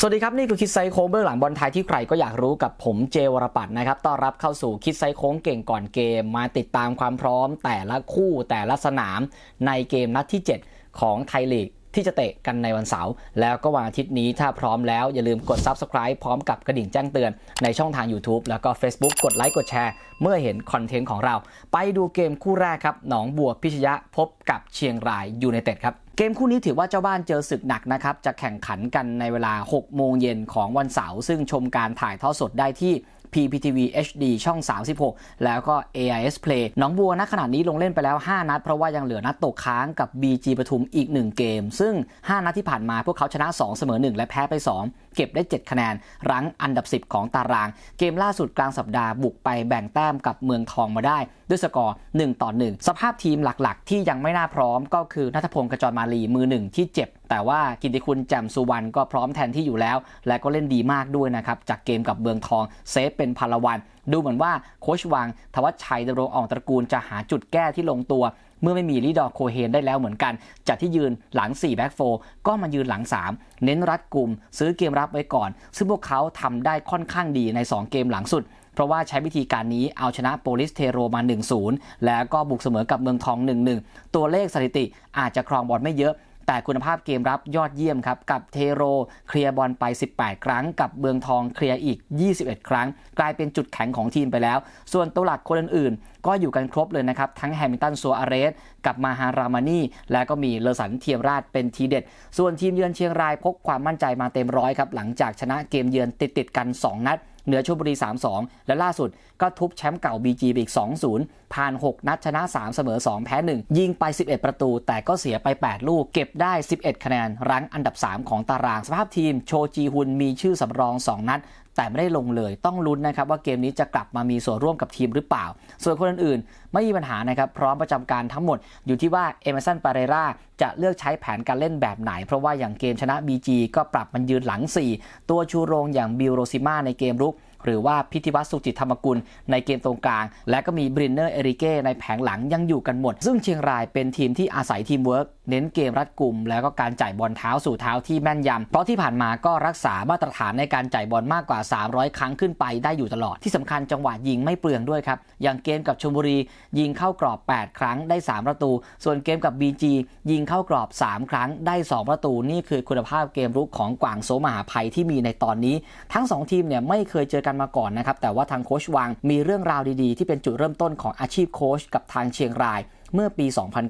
สวัสดีครับ นี่คือคิดไซโค้งเบื้องหลังบอลไทยที่ใครก็อยากรู้กับผมเจวรปัตนะครับต้อนรับเข้าสู่คิดไซโค้งเก่งก่อนเกม มาติดตามความพร้อมแต่ละคู่แต่ละสนามในเกมนัดที่ 7 ของไทยลีก ที่จะเตะกันในวันเสาร์แล้วก็วันอาทิตย์นี้ถ้าพร้อมแล้วอย่าลืมกด Subscribe พร้อมกับกระดิ่งแจ้งเตือนในช่องทาง YouTube แล้วก็ Facebook กดไลค์กดแชร์ เมื่อเห็นคอนเทนต์ของเรา ไปดูเกมคู่แรกครับหนองบัวพิชยะพบกับเชียงรายยูไนเต็ดครับเกมคู่นี้ถือว่าเจ้าบ้านเจอศึกหนักนะครับจะแข่งขันกันในเวลา 6 โมงเย็นของวันเสาร์ซึ่งชมการถ่ายทอดสดได้ที่ PPTV HD ช่อง 36 แล้วก็ AIS Play หนองบัวณขณะนี้ลงเล่นไปแล้ว 5 นัด เพราะว่ายังเหลือนัดตกค้างกับ BG ปทุมอีก 1 เกม ซึ่ง 5 นัดที่ผ่านมาพวกเขาชนะ 2 เสมอ 1 และแพ้ไป 2 เก็บได้ 7 คะแนน รั้งอันดับ 10 ของตาราง เกมล่าสุดกลางสัปดาห์บุกไปแบ่งแต้มกับเมืองทองมาได้ ด้วยสกอร์ 1 ต่อ 1 สภาพทีมหลักๆ ที่ยังไม่น่าพร้อมก็คือนัทพงศ์กระจรมาลีมือหนึ่งที่เจ็บ แต่ว่ากิติคุณแจ่มสุวรรณก็พร้อมแทนที่อยู่แล้ว และก็เล่นดีมากด้วยนะครับ จากเกมกับเมืองทองเซฟเป็นพลวันดูเหมือนว่าโคชวังทวัชชัยดำรงอ่องตระกูลจะหาจุดแก้ที่ลงตัว เมื่อไม่มีลีดอร์โคเฮนได้แล้วเหมือนกัน จากที่ยืนหลัง 4 แบ็กโฟก็มายืนหลัง 3 เน้นรัดกลุ่ม ซื้อเกมรับไว้ก่อน ซึ่งพวกเขาทำได้ค่อนข้างดีใน 2 เกมหลังสุด เพราะว่าใช้วิธีการนี้เอาชนะโปลิสเทโรมา 1-0 แล้วก็บุกเสมอกับเมืองทอง 1-1 ตัวเลขสถิติอาจจะครองบอลไม่เยอะ แต่คุณภาพเกมรับยอดเยี่ยมครับ กับเทโรเคลียร์บอลไป 18 ครั้ง กับเมืองทองเคลียร์อีก 21 ครั้ง กลายเป็นจุดแข็งของทีมไปแล้ว ส่วนตัวหลักคนอื่นๆ ก็อยู่กันครบเลยนะครับ ทั้งแฮมิลตันซัวอาเรส กับมาฮารามานีและก็มีเลอสันเทียมราชเป็นทีเด็ด ส่วนทีมเยือนเชียงรายพกความมั่นใจมาเต็มร้อยครับหลังจากชนะเกมเยือนติดๆกัน 2 นัดเหนือชลบุรี 3-2 และล่าสุดก็ทุบแชมป์เก่า BG ไปอีก 2-0 ผ่าน 6 นัดชนะ 3 เสมอ 2 แพ้ 1 ยิงไป 11 ประตู แต่ก็เสียไป 8 ลูก เก็บได้ 11 คะแนน รั้งอันดับ 3 ของตารางสภาพทีม โชจีฮุนมีชื่อสำรอง 2 นัด แต่ไม่ได้ลงเลยต้องลุ้นนะครับว่าเกมนี้จะกลับมามีส่วนร่วมกับทีมหรือเปล่า ส่วนคนอื่นๆ ไม่มีปัญหานะครับพร้อมประจำการทั้งหมดอยู่ที่ว่าเอเมสันปาเรราจะเลือกใช้แผนการเล่นแบบไหน เพราะว่าอย่างเกมชนะ BG ก็ปรับมันยืนหลัง 4 ตัวชูโรงอย่างบิลโรซิมาในเกมรุก หรือว่าพิธิวัตรสุจิตธรรมกุลในเกมตรงกลาง และก็มีบรินเนอร์เอริเก้ในแผงหลังยังอยู่กันหมด ซึ่งเชียงรายเป็นทีมที่อาศัยทีมเวิร์กเน้นเกมรัดกลุ่ม แล้วก็การจ่ายบอลเท้าสู่เท้าที่แม่นยำเพราะที่ผ่านมาก็รักษามาตรฐานในการจ่ายบอลมากกว่า 300 ครั้งขึ้นไปได้อยู่ตลอดที่สำคัญจังหวะยิงไม่เปลืองด้วยครับอย่างเกมกับชลบุรียิงเข้ากรอบ 8 ครั้งได้ 3 ประตู ส่วนเกมกับ BG ยิงเข้ากรอบ 3 ครั้งได้ 2 ประตูนี่คือคุณภาพเกมรุกของกวางโซมหาภัยที่มีในตอนนี้ ทั้ง 2 ทีมเนี่ยไม่เคยเจอกันมาก่อนนะครับ แต่ว่าทางโคชวังมีเรื่องราวดีๆ ที่เป็นจุดเริ่มต้นของอาชีพโคชกับทางเชียงรายเมื่อปี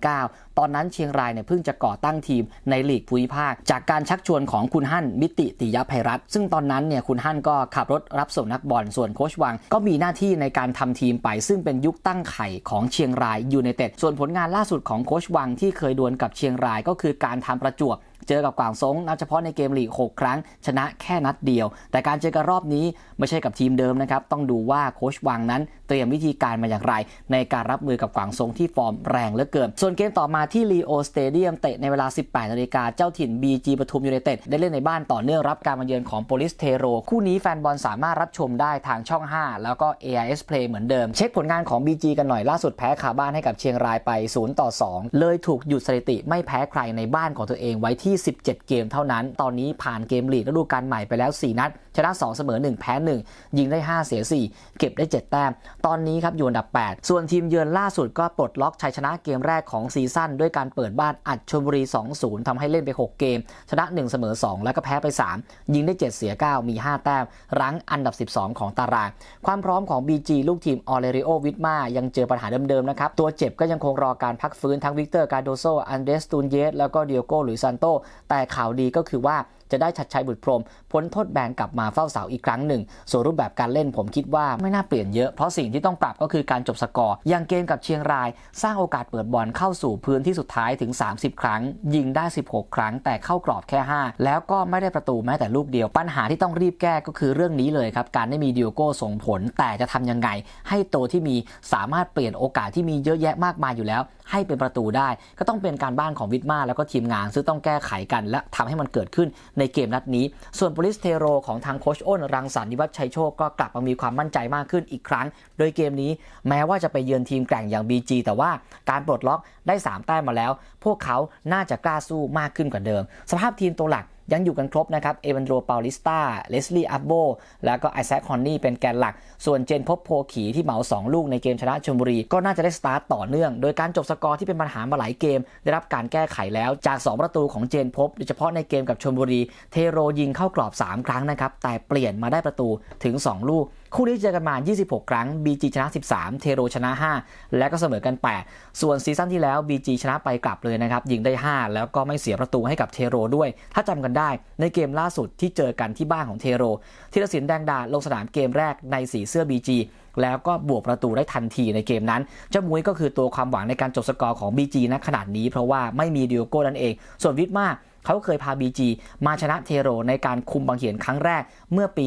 2009 ตอนนั้นเชียงรายเนี่ยเพิ่งจะก่อตั้งทีมในลีกภูมิภาค จากการชักชวนของคุณฮั่นมิติติยภัยรัตน์ซึ่งตอนนั้นเนี่ยคุณฮั่นก็ขับรถรับส่งนักบอลส่วนโคชวัง ก็มีหน้าที่ในการทำทีมไป ซึ่งเป็นยุคตั้งไข่ของเชียงรายยูไนเต็ดส่วนผลงานล่าสุดของโคชวังที่เคยดวลกับเชียงรายก็คือการทำประจวบ เจอกับกวางซงนับเฉพาะในเกมลีก 6 ครั้ง ชนะแค่นัดเดียว แต่การเจอกันรอบนี้ไม่ใช่กับทีมเดิมนะครับ ต้องดูว่าโคชวังนั้น เตรียมวิธีการมาอย่างไร ในการรับมือกับกวางซงที่ฟอร์มแรงเหลือเกิน ส่วนเกมต่อมาที่ลีโอสเตเดียมเตะในเวลา 18นาฬิกาเจ้าถิ่น BG ปทุมยูไนเต็ดได้เล่นในบ้านต่อเนื่องรับการมาเยือนของโปลิสเทโรคู่นี้แฟนบอลสามารถรับชมได้ทางช่อง 5 แล้วก็ AIS Play เหมือนเดิม เช็คผลงานของ BG กันหน่อยล่าสุดแพ้คาบ้านให้กับเชียงรายไป0ต่อ2 เลยถูกหยุดสถิติไม่แพ้ใครในบ้านของตัวเองไว้ที่ 17 เกมเท่านั้น ตอนนี้ผ่านเกมลีกฤดูกาลใหม่ไปแล้ว 4 นัด ชนะ 2 เสมอ 1 แพ้ 1 ยิงได้ 5 เสีย 4 เก็บได้ 7 แต้มตอนนี้ครับอยู่อันดับ 8 ส่วนทีมเยือนล่าสุดก็ปลดล็อกชัยชนะเกมแรกของซีซั่นด้วยการเปิดบ้านอัดชลบุรี 2-0ทำให้เล่นไป 6 เกม ชนะ 1 เสมอ 2 แล้วก็แพ้ไป 3 ยิงได้ 7 เสีย 9 มี 5 แต้ม รั้งอันดับ 12 ของตาราง ความพร้อมของ BG ลูกทีมออเลริโอวิทมายังเจอปัญหาเดิมๆนะครับ ตัวเจ็บก็ยังคงรอการพักฟื้นทั้งวิกเตอร์กาโดโซอันเดสตูนเยสแล้วก็เดียโก้หลุยซันโตแต่ข่าวดีก็คือว่า จะได้ชัดชัยบุตรพรมพ้นโทษแบนกลับมาเฝ้าเสาอีกครั้งหนึ่ง ส่วนรูปแบบการเล่นผมคิดว่าไม่น่าเปลี่ยนเยอะ เพราะสิ่งที่ต้องปรับก็คือการจบสกอร์อย่างเกมกับเชียงราย สร้างโอกาสเปิดบอลเข้าสู่พื้นที่สุดท้ายถึง 30 ครั้ง ยิงได้ 16 ครั้ง แต่เข้ากรอบแค่ 5 แล้วก็ไม่ได้ประตูแม้แต่ลูกเดียว ปัญหาที่ต้องรีบแก้ก็คือเรื่องนี้เลยครับการได้มีดิโอโก้ส่งผล แต่จะทำยังไง ให้ตัวที่มีสามารถเปลี่ยนโอกาสที่มีเยอะแยะมากมายอยู่แล้ว ให้เป็นประตูได้ ก็ต้องเป็นการบ้านของวิทมาแล้วก็ทีมงานซึ่งต้องแก้ไขกันและทำให้มันเกิดขึ้นในเกมนัดนี้ ส่วนโปลิสเทโรของทางโคชอ้น รังสรรค์นิวัฒชัยโชคก็กลับมามีความมั่นใจมากขึ้นอีกครั้ง โดยเกมนี้แม้ว่าจะไปเยือนทีมแกร่งอย่าง BG แต่ว่าการปลดล็อกได้ 3 แต้มมาแล้ว พวกเขาน่าจะกล้าสู้มากขึ้นกว่าเดิม สภาพทีมตัวหลัก ยังอยู่กันครบนะครับ เอวันโดรปาลิสตาเลสลีย์อับโบ แล้วก็ไอแซคฮอนนี่เป็นแกนหลัก ส่วนเจนพบโพขีที่เหมา 2 ลูกในเกมชนะชลบุรี ก็น่าจะได้สตาร์ตต่อเนื่อง โดยการจบสกอร์ที่เป็นปัญหามาหลายเกม ได้รับการแก้ไขแล้วจาก 2 ประตูของเจนพบโดยเฉพาะในเกมกับชลบุรี เทโรยิงเข้ากรอบ 3 ครั้งนะครับแต่เปลี่ยนมาได้ประตูถึง 2 ลูกคู่นี้เจอกันมา 26 ครั้ง BG ชนะ 13 เทโรชนะ 5 และก็เสมอกัน 8 ส่วนซีซั่นที่แล้ว BG ชนะไปกลับเลยนะครับ ยิงได้ 5 แล้วก็ไม่เสียประตูให้กับเทโรด้วย ถ้าจำกันได้ในเกมล่าสุดที่เจอกันที่บ้านของเทโรธีรศิลป์แดงดาลงสนามเกมแรกในสีเสื้อ BG แล้วก็บวกประตูได้ทันทีในเกมนั้น เจ้ามุ้ยก็คือตัวความหวังในการจบสกอร์ของ BG ณขนาดนี้ เพราะว่าไม่มีดิโอโก้นั่นเอง ส่วนวิทมา เขาเคยพา BG มาชนะเทโรในการคุมบางเหียนครั้งแรกเมื่อปี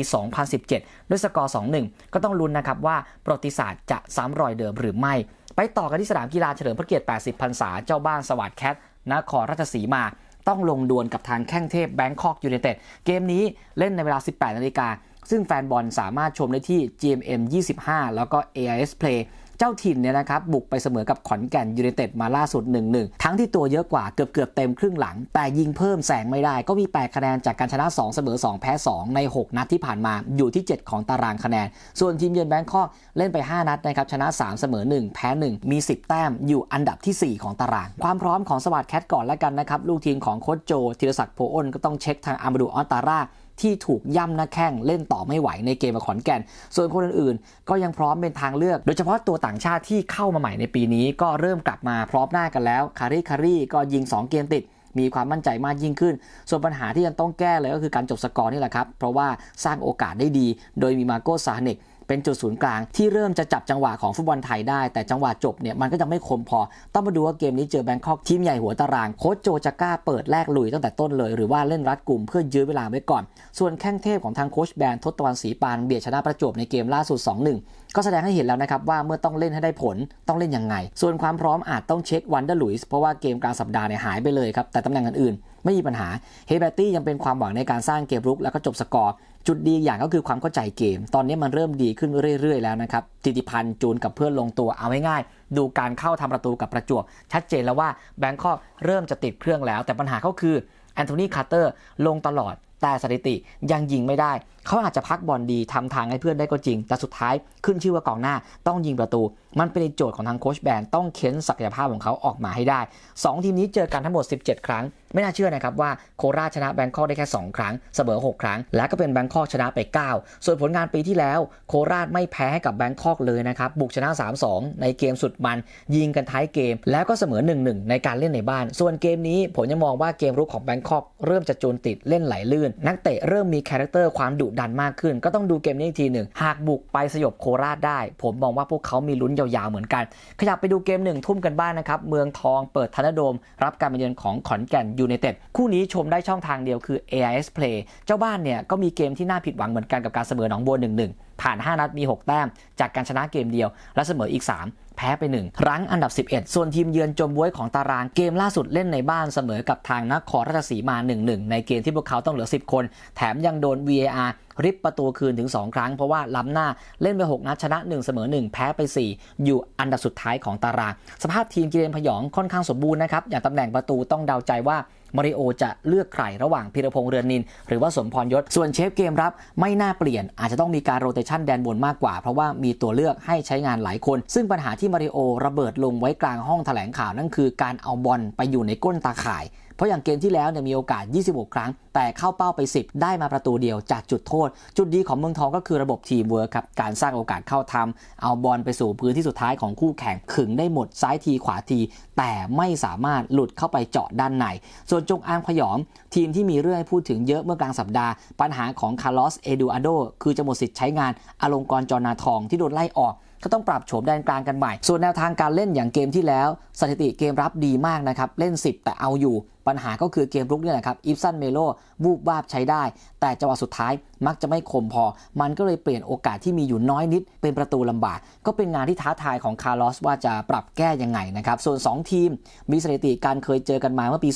2017 ด้วยสกอร์ 2-1 ก็ต้องลุ้นนะครับว่าประวัติศาสตร์จะซ้ำรอยเดิมหรือไม่ ไปต่อกันที่สนามกีฬาเฉลิมพระเกียรติ 80 พรรษา เจ้าบ้านสวัสดิ์แคทนครราชสีมาต้องลงดวลกับทางแข้งเทพแบงคอกยูไนเต็ดเกมนี้เล่นในเวลา 18 นาฬิกาซึ่งแฟนบอลสามารถชมได้ที่ GMM 25 แล้วก็ AIS Play เจ้าถิ่นเนี่ยนะครับบุกไปเสมอกับขอนแก่นยูไนเต็ดมาล่าสุด 1-1 ทั้งที่ตัวเยอะกว่าเกือบเกือบเต็มครึ่งหลัง แต่ยิงเพิ่มแสงไม่ได้ก็มี 8 คะแนนจากการชนะ 2 เสมอ 2 แพ้ 2 ใน 6 นัดที่ผ่านมาอยู่ที่ 7 ของตารางคะแนน ส่วนทีมเยือนแบงคอกเล่นไป 5 นัดนะครับชนะ 3 เสมอ 1 แพ้ 1 มี 10 แต้มอยู่อันดับที่ 4 ของตาราง ความพร้อมของสวัสดแคทก่อนแล้วกันนะครับลูกทีมของโค้ชโจธีรศักดิ์โพอ้นก็ต้องเช็คทางอามาดูออตตาร่า ที่ถูกย่ำหน้าแข้งเล่นต่อไม่ไหวในเกมกับขอนแก่น ส่วนคนอื่นๆ ก็ยังพร้อมเป็นทางเลือก โดยเฉพาะตัวต่างชาติที่เข้ามาใหม่ในปีนี้ ก็เริ่มกลับมาพร้อมหน้ากันแล้วคาริคารีก็ยิง 2 เกมติดมีความมั่นใจมากยิ่งขึ้น ส่วนปัญหาที่ยังต้องแก้เลยก็คือการจบสกอร์นี่แหละครับ เพราะว่าสร้างโอกาสได้ดี โดยมีมาโกซาเนก เป็นจุดศูนย์กลางที่เริ่มจะจับจังหวะของฟุตบอลไทยได้ แต่จังหวะจบเนี่ยมันก็จะไม่คมพอ ต้องมาดูว่าเกมนี้เจอแบงคอกทีมใหญ่หัวตารางโค้ชโจจะกล้าเปิดแลกลุยตั้งแต่ต้นเลย หรือว่าเล่นรัดกลุ่มเพื่อยื้อเวลาไว้ก่อน ส่วนแข้งเทพของทางโค้ชแบนทศตวรรณศรีปานเบียดชนะประจวบในเกมล่าสุด 2-1 ก็แสดงให้เห็นแล้วนะครับว่าเมื่อต้องเล่นให้ได้ผลต้องเล่นยังไง ส่วนความพร้อมอาจต้องเช็ควันเดอร์ลุยส์เพราะว่าเกมกลางสัปดาห์เนี่ยหายไปเลยครับแต่ตำแหน่งอื่นๆไม่มีปัญหาเฮเบตตี้ยังเป็นความหวังในการสร้างเกมรุกแล้วก็จบสกอร์ จุดดีอย่างก็คือความเข้าใจเกม ตอนนี้มันเริ่มดีขึ้นเรื่อย ๆ แล้วนะครับติติพันธ์จูนกับเพื่อนลงตัวเอาง่ายๆดูการเข้าทำประตูกับประจวบชัดเจนแล้วว่าแบงคอกเริ่มจะติดเครื่องแล้ว แต่ปัญหาก็คือแอนโทนีคาร์เตอร์ลงตลอดแต่สถิติยังยิงไม่ได้ เขาอาจจะพักบอลดีทำทางให้เพื่อนได้ก็จริง แต่สุดท้ายขึ้นชื่อว่ากองหน้าต้องยิงประตู มันเป็นโจทย์ของทางโคชแบนต้องเค้นศักยภาพของเขาออกมาให้ได้ 2 ทีมนี้เจอกันทั้งหมด 17 ครั้ง ไม่น่าเชื่อนะครับว่าโคราชชนะแบงคอกได้แค่ 2 ครั้ง เสมอ 6 ครั้ง และก็เป็นแบงคอกชนะไป 9 ส่วนผลงานปีที่แล้ว โคราชไม่แพ้ให้กับแบงคอกเลยนะครับบุกชนะ 3-2 ในเกมสุดมัน ยิงกันท้ายเกม แล้วก็เสมอ 1-1 ในการเล่นในบ้าน ส่วนเกมนี้ผมยังมองว่าเกมรุกของแบงคอกเริ่มจะจูนติดเล่นไหลลื่น นักเตะเริ่มมีคาแรคเตอร์ความดุดันมากขึ้น ก็ต้องดูเกมนี้อีกทีหนึ่ง หากบุกไปสยบโคราชได้ ผมมองว่าพวกเขามีลุ้นยาวๆเหมือนกัน ขยับไปดูเกมหนึ่งทุ่มกันบ้างนะครับ เมืองทองเปิดทันโดม รับการมาเยือนของขอนแก่นยูไนเต็ดคู่นี้ชมได้ช่องทางเดียวคือ AIS Play เจ้าบ้านเนี่ยก็มีเกมที่น่าผิดหวังเหมือนกันกับการเสมอหนองบัว1-1ผ่าน 5 นัดมี 6 แต้ม จากการชนะเกมเดียว และเสมออีก 3 พ้ไป 1 รั้งอันดับ 11 ส่วนทีมเยือนจมบ้วยของตารางเกมล่าสุดเล่นในบ้านเสมอกับทางนครราชสีมา 1-1 ในเกมที่พวกเขาต้องเหลือ 10 คน แถมยังโดน VAR ริบประตูคืนถึง 2 ครั้ง เพราะว่าล้ำหน้าเล่นไป 6 นัดชนะ 1 เสมอ 1 แพ้ไป 4 อยู่อันดับสุดท้ายของตาราง สภาพทีมกิเลนพยองค่อนข้างสมบูรณ์นะครับ อย่างตำแหน่งประตูต้องเดาใจว่า มาริโอจะเลือกใครระหว่างพิรพงษ์เรือนนิน หรือว่าสมพรยศ ส่วนเชฟเกมรับไม่น่าเปลี่ยน อาจจะต้องมีการโรเตชันแดนบนมากกว่า เพราะว่ามีตัวเลือกให้ใช้งานหลายคน ซึ่งปัญหาที่มาริโอระเบิดลงไว้กลางห้องแถลงข่าวนั่นคือการเอาบอลไปอยู่ในก้นตาข่ายเพราะอย่างเกมที่แล้วเนี่ยมีโอกาส 26 ครั้ง แต่เข้าเป้าไป 10 ได้มาประตูเดียวจากจุดโทษ จุดดีของเมืองทองก็คือระบบทีมเวิร์คครับ การสร้างโอกาสเข้าทำเอาบอลไปสู่พื้นที่สุดท้ายของคู่แข่งขึงได้หมดซ้ายทีขวาที แต่ไม่สามารถหลุดเข้าไปเจาะด้านใน ส่วนจงอางขยอม ทีมที่มีเรื่องให้พูดถึงเยอะเมื่อกลางสัปดาห์ ปัญหาของคาร์ลอสเอดูอาโดคือจะหมดสิทธิ์ใช้งานอลงกรณ์จอนาทองที่โดนไล่ออกก็ต้องปรับโฉมแดนกลางกันใหม่ ส่วนแนวทางการเล่นอย่างเกมที่แล้ว สถิติเกมรับดีมากนะครับ เล่น 10 แต่เอาอยู่ปัญหาก็คือเกมรุกเนี่ยแหละครับอิฟซันเมโลวูบวาบใช้ได้ แต่จังหวะสุดท้ายมักจะไม่คมพอ มันก็เลยเปลี่ยนโอกาสที่มีอยู่น้อยนิด เป็นประตูลำบาก ก็เป็นงานที่ท้าทายของคาร์ลอสว่าจะปรับแก้ยังไงนะครับ ส่วน 2 ทีมมีสถิติการเคยเจอกันมาเมื่อปี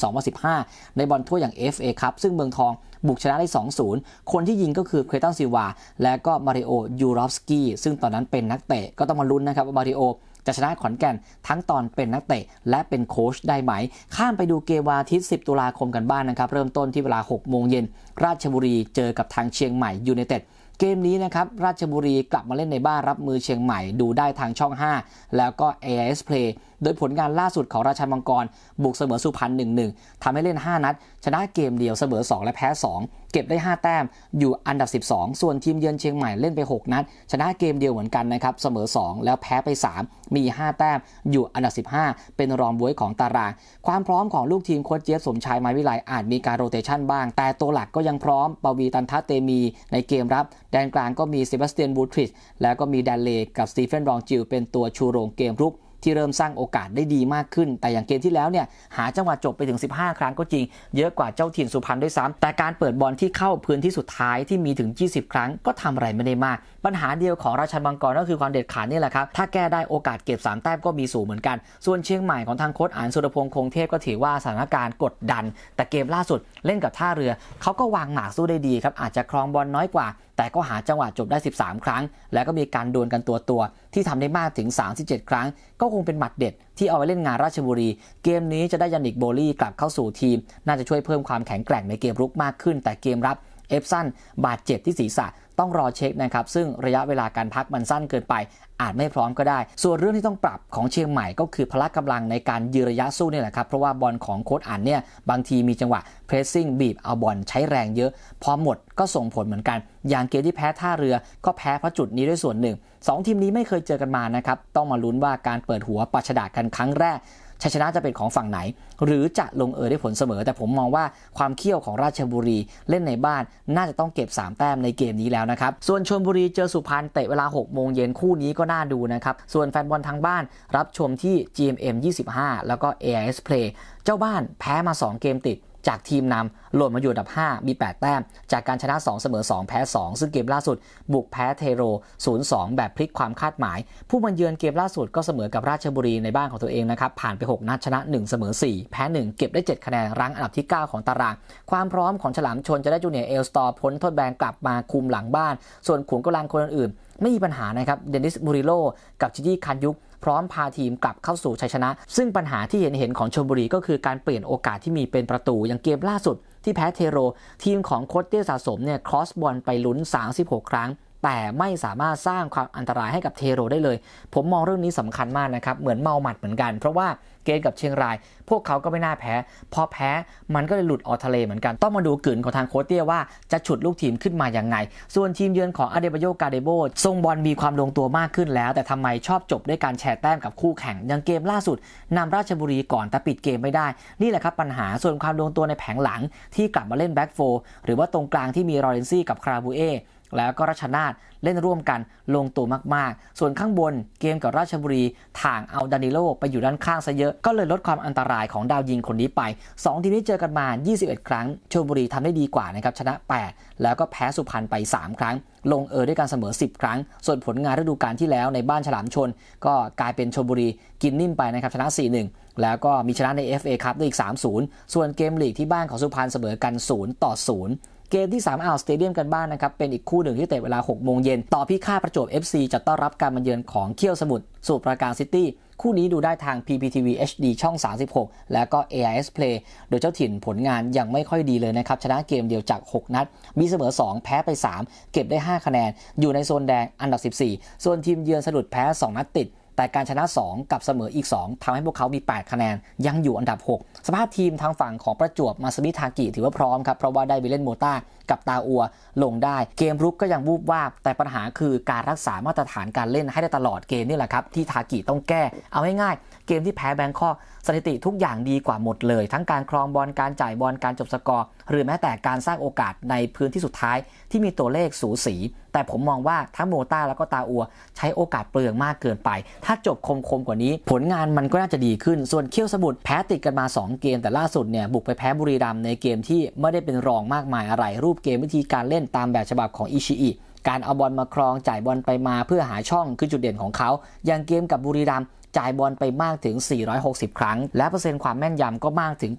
2015 ในบอลถ้วอย่าง FA ครับซึ่งเมืองทองบุกชนะได้ 2-0 คนที่ยิงก็คือเครตันซิวาและก็มาริโอยูรอฟสกี้ซึ่งตอนนั้นเป็นนักเตะก็ต้องมาลุ้นนะครับว่ามาริโอ จะชนะขอนแก่นทั้งตอนเป็นนักเตะและเป็นโค้ชได้ไหม ข้ามไปดูเกมวันอาทิตย์ 10 ตุลาคมกันบ้างนนะครับ เริ่มต้นที่เวลา 6 โมงเย็น ราชบุรีเจอกับทางเชียงใหม่ยูไนเต็ดเกมนี้นะครับราชบุรีกลับมาเล่นในบ้านรับมือเชียงใหม่ดูได้ทางช่อง 5 แล้วก็ AIS Play โดยผลงานล่าสุดของราชันมังกร บุกเสมอสุพรรณ1-1ทำให้เล่น 5 นัด ชนะเกมเดียวเสมอ 2 และแพ้ 2 เก็บได้ 5 แต้มอยู่อันดับ 12 ส่วนทีมเยือนเชียงใหม่เล่นไป 6 นัด ชนะเกมเดียวเหมือนกันนะครับเสมอ 2 แล้วแพ้ไป 3 มี 5 แต้มอยู่อันดับ 15 เป็นรองบวยของตาราง ความพร้อมของลูกทีมโค้ชเจี๊ยบสมชายมาวิไลอาจมีการโรเตชันบ้าง แต่ตัวหลักก็ยังพร้อมปวีตันทัตเตมีในเกมรับ แดนกลางก็มีเซบาสเตียนบูทริชแล้วก็มีแดนเลกับสตีเฟนรองจิลเป็นตัวชูโรงเกมรุก ที่เริ่มสร้างโอกาสได้ดีมากขึ้น แต่อย่างเกมที่แล้วเนี่ยหาจังหวะจบไปถึง 15 ครั้งก็จริง เยอะกว่าเจ้าถิ่นสุพรรณด้วยซ้ำแต่การเปิดบอลที่เข้าพื้นที่สุดท้ายที่มีถึง 20 ครั้งก็ทำอะไรไม่ได้มาก ปัญหาเดียวของราชันมังกรก็คือความเด็ดขาดนี่แหละครับถ้าแก้ได้โอกาสเก็บ 3 แต้มก็มีสูงเหมือนกัน ส่วนเชียงใหม่ของทางโค้ชอ่านสุรพงษ์คงเทพก็ถือว่าสถานการณ์กดดัน แต่เกมล่าสุดเล่นกับท่าเรือเขาก็วางหมากสู้ได้ดีครับอาจจะครองบอลน้อยกว่าแต่ก็หาจังหวะจบได้ 13 ครั้ง แล้วก็มีการดวลกันตัวตัว ที่ทำได้มากถึง 37 ครั้ง ก็คงเป็นหมัดเด็ด ที่เอาไว้เล่นงานราชบุรี เกมนี้จะได้ยานิกโบลี่กลับเข้าสู่ทีม น่าจะช่วยเพิ่มความแข็งแกร่งในเกมรุกมากขึ้น แต่เกมรับเอฟซันบาดเจ็บที่ศีรษะ ต้องรอเช็คนะครับซึ่งระยะเวลาการพักมันสั้นเกินไป อาจไม่พร้อมก็ได้ ส่วนเรื่องที่ต้องปรับของเชียงใหม่ก็คือพละกำลังในการยืนระยะสู้นี่แหละครับเพราะว่าบอลของโค้ดอันเนี่ยบางทีมีจังหวะเพรสซิ่งบีบเอาบอลใช้แรงเยอะ พอหมดก็ส่งผลเหมือนกัน อย่างเกมที่แพ้ท่าเรือก็แพ้เพราะจุดนี้ด้วยส่วนหนึ่งสองทีมนี้ไม่เคยเจอกันมานะครับต้องมาลุ้นว่าการเปิดหัวปัชดากันครั้งแรก ชัยชนะจะเป็นของฝั่งไหน หรือจะลงเอยได้ผลเสมอ แต่ผมมองว่าความเขี้ยวของราชบุรีเล่นในบ้านน่าจะต้องเก็บ 3 แต้มในเกมนี้แล้วนะครับ ส่วนชลบุรีเจอสุพรรณเตะเวลา 6 โมงเย็นคู่นี้ก็น่าดูนะครับ ส่วนแฟนบอลทางบ้านรับชมที่ GMM 25 แล้วก็ AIS Play เจ้าบ้านแพ้มา 2 เกมติด จากทีมนำหล่นมาอยู่อันดับ 5 มี 8 แต้ม จากการชนะ 2 เสมอ 2 แพ้ 2 ซึ่งเกมล่าสุด บุกแพ้เทโร 0-2 แบบพลิกความคาดหมาย ผู้มาเยือนเกมล่าสุดก็เสมอกับราชบุรีในบ้านของตัวเองนะครับ ผ่านไป 6 นัดชนะ 1 เสมอ 4 แพ้ 1 เก็บได้ 7 คะแนน รั้งอันดับที่ 9 ของตาราง ความพร้อมของฉลามชนจะได้จูเนียร์เอลสตอร์พ้นโทษแบนกลับมาคุมหลังบ้าน ส่วนขุนกำลังคนอื่น ไม่มีปัญหานะครับเดนิสบูริโลกับจิจี้คันยุกพร้อมพาทีมกลับเข้าสู่ชัยชนะ ซึ่งปัญหาที่เห็นเห็นของชลบุรีก็คือการเปลี่ยนโอกาสที่มีเป็นประตูอย่างเกมล่าสุด ที่แพ้เทโร ทีมของโคตเต้สะสมเนี่ยครอสบอลไปลุ้น 36 ครั้ง แต่ไม่สามารถสร้างความอันตรายให้กับเทโรได้เลย ผมมองเรื่องนี้สำคัญมากนะครับ เหมือนเมาหมัดเหมือนกัน เพราะว่า เกมกับเชียงราย พวกเขาก็ไม่น่าแพ้ พอแพ้มันก็เลยหลุดออกทะเลเหมือนกัน ต้องมาดูกลืนของทางโคเตียว่าจะฉุดลูกทีมขึ้นมาอย่างไง ส่วนทีมเยือนของอเดบโยกาเดโบทรงบอลมีความลงตัวมากขึ้นแล้ว แต่ทำไมชอบจบด้วยการแชร์แต้มกับคู่แข่งอย่างเกมล่าสุดนำราชบุรีก่อนแต่ปิดเกมไม่ได้ นี่แหละครับปัญหาส่วนความลงตัวในแผงหลังที่กลับมาเล่นแบ็กโฟหรือว่าตรงกลางที่มีรอเรนซี่กับคาราบูเอแล้วก็รัชนาทเล่นร่วมกันลงตัวมาก ๆ ส่วนข้างบนเกมกับราชบุรีถ่างเอาดานิโลไปอยู่ด้านข้างซะเยอะก็เลยลดความอันตรายของดาวยิงคนนี้ไป 2 ทีมนี้เจอกันมา 21 ครั้งชลบุรีทำได้ดีกว่านะครับชนะ 8 แล้วก็แพ้สุพรรณไป 3 ครั้ง ลงเอยด้วยการเสมอ 10 ครั้ง ส่วนผลงานฤดูกาลที่แล้วในบ้านฉลามชน ก็กลายเป็นชลบุรีกินนิ่มไปนะครับชนะ 4-1 แล้วก็มีชนะใน FA ครับได้อีก 3-0 ส่วนเกมลีกที่บ้านของสุพรรณเสมอกัน 0 ต่อ 0 เกมที่3อ่าวสเตเดียมกันบ้านนะครับ เป็นอีกคู่หนึ่งที่เตะเวลา6โมงเย็นต่อพี่ค่าประจวบ FC จะต้อนรับการมาเยือนของเคี่ยวสมุทรสู่ปราการซิตี้คู่นี้ดูได้ทาง PPTV HD ช่อง 36 แล้วก็ AIS Play โดยเจ้าถิ่นผลงานยังไม่ค่อยดีเลยนะครับ ชนะเกมเดียวจาก 6 นัด มีเสมอ 2 แพ้ไป 3 เก็บได้ 5 คะแนน อยู่ในโซนแดงอันดับ 14 ส่วนทีมเยือนสะดุดแพ้ 2 นัดติด แต่การชนะ 2 กับเสมออีก 2ทำให้พวกเขามี 8 คะแนน ยังอยู่อันดับ 6 สภาพทีมทางฝั่งของประจวบมาสมิทากิถือว่าพร้อมครับ เพราะว่าได้วิเลนโมต้า กับตาอัวลงได้ เกมรุกก็ยังวูบวาบแต่ปัญหาคือการรักษามาตรฐานการเล่นให้ได้ตลอดเกมนี่แหละครับ ที่ทากิต้องแก้ เอาง่ายๆเกมที่แพ้แบงคอกสถิติทุกอย่างดีกว่าหมดเลย ทั้งการครองบอลการจ่ายบอลการจบสกอร์ หรือแม้แต่การสร้างโอกาสในพื้นที่สุดท้ายที่มีตัวเลขสูสี แต่ผมมองว่าทั้งโมต้าแล้วก็ตาอัว ใช้โอกาสเปลืองมากเกินไป ถ้าจบคมๆกว่านี้ ผลงานมันก็น่าจะดีขึ้น ส่วนเคี้ยวสมุทรแพ้ติดกันมา 2 เกมแต่ล่าสุดเนี่ยบุกไปแพ้บุรีรัมย์ในเกมที่ไม่ได้เป็นรองมากมายอะไรรูปเกมวิธีการเล่นตามแบบฉบับของอิชิอิการเอาบอลมาครองจ่ายบอลไปมาเพื่อหาช่องคือจุดเด่นของเขา อย่างเกมกับบุรีรัมย์จ่ายบอลไปมากถึง 460 ครั้ง และเปอร์เซ็นต์ความแม่นยำก็มากถึง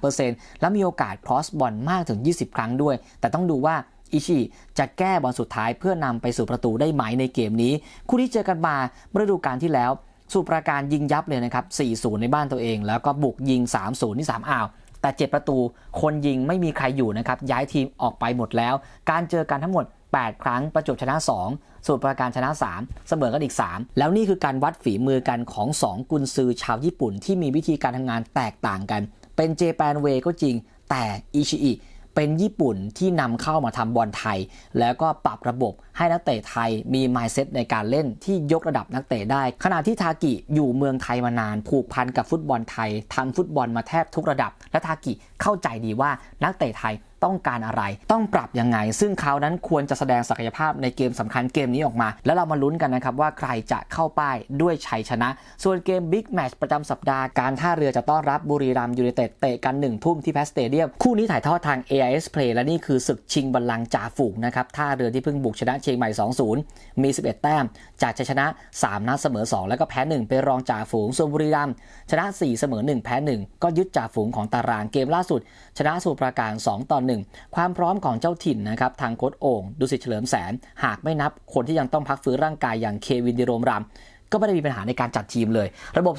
83%และมีโอกาสครอสบอลมากถึง 20 ครั้งด้วย แต่ต้องดูว่าอิชิจะแก้บอลสุดท้ายเพื่อนำไปสู่ประตูได้ไหมในเกมนี้ คู่ที่เจอกันมาเมื่อฤดูกาลที่แล้ว สุปราการยิงยับเลยนะครับ 4-0 ในบ้านตัวเอง แล้วก็บุกยิง 3-0 ที่3อ่าว แต่ 7 ประตูคนยิงไม่มีใครอยู่นะครับย้ายทีมออกไปหมดแล้ว การเจอกันทั้งหมด 8 ครั้งประจวบชนะ 2สมุทรปราการชนะ 3 เสมอกันอีก 3 แล้วนี่คือการวัดฝีมือกันของ 2 กุนซือชาวญี่ปุ่น ที่มีวิธีการทำงานแตกต่างกัน เป็นเจแปนเวก็จริงแต่อิชิอิเป็นญี่ปุ่นที่นำเข้ามาทำบอลไทย แล้วก็ปรับระบบให้นักเตะไทยมี mindset ในการเล่นที่ยกระดับนักเตะได้ ขณะที่ทากิอยู่เมืองไทยมานาน ผูกพันกับฟุตบอลไทยทำฟุตบอลมาแทบทุกระดับ และทากิเข้าใจดีว่านักเตะไทยต้องการอะไร ต้องปรับยังไง ซึ่งเขานั้นควรจะแสดงศักยภาพในเกมสำคัญเกมนี้ออกมา แล้วเรามาลุ้นกันนะครับว่าใครจะเข้าป้ายด้วยชัยชนะ ส่วนเกมบิ๊กแมตช์ประจำสัปดาห์การท่าเรือจะต้อนรับบุรีรัมยูไนเต็ดเตะกัน1ทุ่มที่แพสเตเดียมคู่นี้ถ่ายทอดทาง AIS Play และนี่คือศึกชิงบัลลังก์จ่าฝูงนะครับท่าเรือที่เพิ่งบุกชนะเชียงใหม่ 2-0 มี 11 แต้ม จากชัยชนะ 3 นัดเสมอ 2 แล้วก็แพ้ 1 เป็นรองจ่าฝูงส่วนบุรีรัมย์ชนะ 4 เสมอ 1 แพ้ 1 ก็ยึดจ่าฝูงของตารางเกมล่าสุด ชนะสมุทรประการ 2 ต่อ 1 ความพร้อมของเจ้าถิ่นนะครับทางโค้ชโอ่งดุสิตเฉลิมแสน หากไม่นับคนที่ยังต้องพักฟื้นร่างกายอย่างเควินดิโรมรำ ก็ไม่ได้มีปัญหาในการจัดทีมเลย ระบบ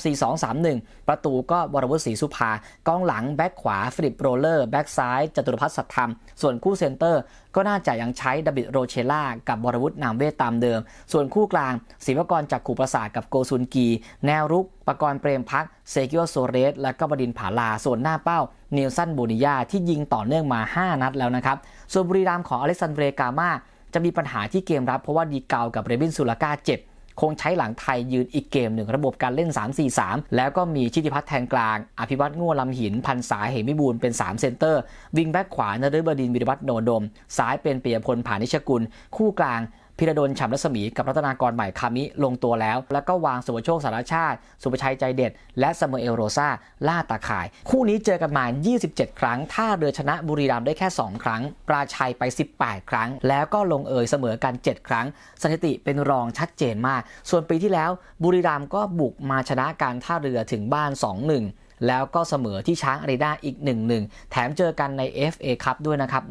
4-2-3-1 ประตูก็วรวุฒิศรีสุภากองหลังแบ็คขวาฟิลิปโรเลอร์แบ็คซ้ายจตุรพัฒน์สัตธรรม ส่วนคู่เซนเตอร์ ก็น่าจะยังใช้ดาบิดโรเชล่ากับวรวุฒินามเวทตามเดิม ส่วนคู่กลางศิวกรจากขูประสาทกับโกซุนกี แนวรุกปกรณ์เปรมพักเซกิโอโซเรส และก็บดินผาลา ส่วนหน้าเป้าเนลสันโบนิยาที่ยิงต่อเนื่องมา 5 นัดแล้วนะครับส่วนบุรีรัมย์ของอเล็กซานเดรกามาจะมีปัญหาที่เกมรับเพราะว่าดีเกากับเรบินซูลากาเจ็บ คงใช้หลังไทยยืนอีกเกมหนึ่งระบบการเล่น 3-4-3 แล้วก็มีชิติพัฒน์แทนกลาง อภิวัตง่วลำหิน พันษาเหมิบูลเป็น 3 เซนเตอร์ วิงแบ็กขวานฤบดินวิรวัตโนดม ซ้ายเป็นเปียพลผานิชกุล คู่กลาง พิรดลฉ่ำรัศมีกับรัตนากรใหม่คามิลงตัวแล้ว แล้วก็วางสุวโชคสารชาติ สุประชัยใจเด็ด และเสมอเอลโรซาล่าตาข่าย คู่นี้เจอกันมา 27 ครั้ง ท่าเรือชนะบุรีรัมย์ได้แค่ 2 ครั้ง ปราชัยไป 18 ครั้ง แล้วก็ลงเอยเสมอกัน 7 ครั้ง สถิติเป็นรองชัดเจนมาก ส่วนปีที่แล้วบุรีรัมย์ก็บุกมาชนะการท่าเรือถึงบ้าน 2-1 แล้วก็เสมอที่ช้างอารีนาอีก 1-1 แถมเจอกันใน FA ครับด้วยนะครับ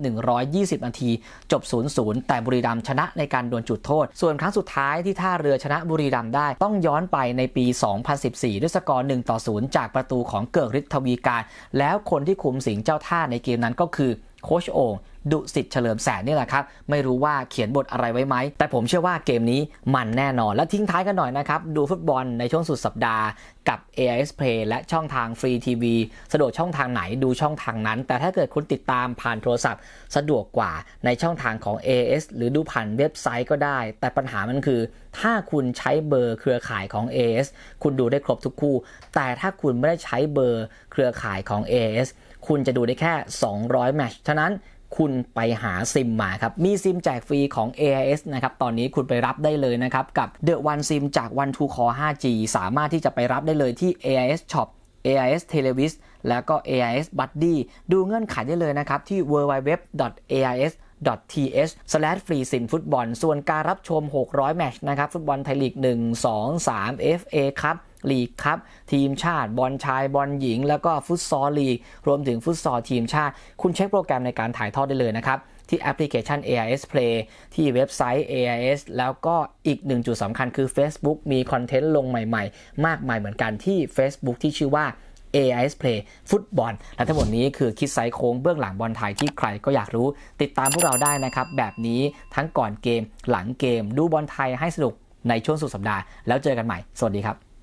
120 นาที จบ 0-0 แต่บุรีรัมชนะในการดวลจุดโทษ ส่วนครั้งสุดท้ายที่ท่าเรือชนะบุรีรัมได้ ต้องย้อนไปในปี 2014 ด้วยสกอร์1-0จากประตูของเกิกฤทธิ์ทวีการ แล้วคนที่คุมสิงเจ้าท่าในเกมนั้นก็คือโคชโอ่ง ดุสิตเฉลิมแสนนี่แหละครับไม่รู้ว่าเขียนบทอะไรไว้ไหม แต่ผมเชื่อว่าเกมนี้มันแน่นอน และทิ้งท้ายกันหน่อยนะครับ ดูฟุตบอลในช่วงสุดสัปดาห์กับ AIS Play และช่องทางฟรีทีวีสะดวกช่องทางไหนดูช่องทางนั้น แต่ถ้าเกิดคุณติดตามผ่านโทรศัพท์ สะดวกกว่าในช่องทางของ AIS หรือดูผ่านเว็บไซต์ก็ได้ แต่ปัญหามันคือ ถ้าคุณใช้เบอร์เครือข่ายของ AIS คุณดูได้ครบทุกคู่ แต่ถ้าคุณไม่ได้ใช้เบอร์เครือข่ายของ AIS คุณจะดูได้แค่ 200 แมตช์ฉะนั้น คุณไปหาซิมมาครับ มีซิมแจกฟรีของ AIS นะครับ ตอนนี้คุณไปรับได้เลยนะครับ กับ The One SIM จาก One to Call 5G สามารถที่จะไปรับได้เลยที่ AIS Shop AIS Televis แล้วก็ AIS Buddy ดูเงื่อนไขได้เลยนะครับ ที่ www.ais th free sim ฟุตบอลส่วนการรับชม 600 แมตช์นะครับ ฟุตบอลไทยลีก 1 2 3 FA ครับ ลีกครับ ทีมชาติบอลชายบอลหญิง แล้วก็ฟุตซอลลีก รวมถึงฟุตซอลทีมชาติ คุณเช็คโปรแกรมในการถ่ายทอดได้เลยนะครับ ที่แอปพลิเคชัน AIS Play ที่เว็บไซต์ AIS แล้วก็อีกหนึ่งจุดสำคัญคือ Facebook มีคอนเทนต์ลงใหม่ๆ มากมายเหมือนกันที่ Facebook ที่ชื่อว่า AIS Play ฟุตบอล และทั้งหมดนี้คือคิดไซโค้งเบื้องหลังบอลไทยที่ใครก็อยากรู้ ติดตามพวกเราได้นะครับ แบบนี้ทั้งก่อนเกมหลังเกม ดูบอลไทยให้สนุกในช่วงสุดสัปดาห์ แล้วเจอกันใหม่ สวัสดีครับ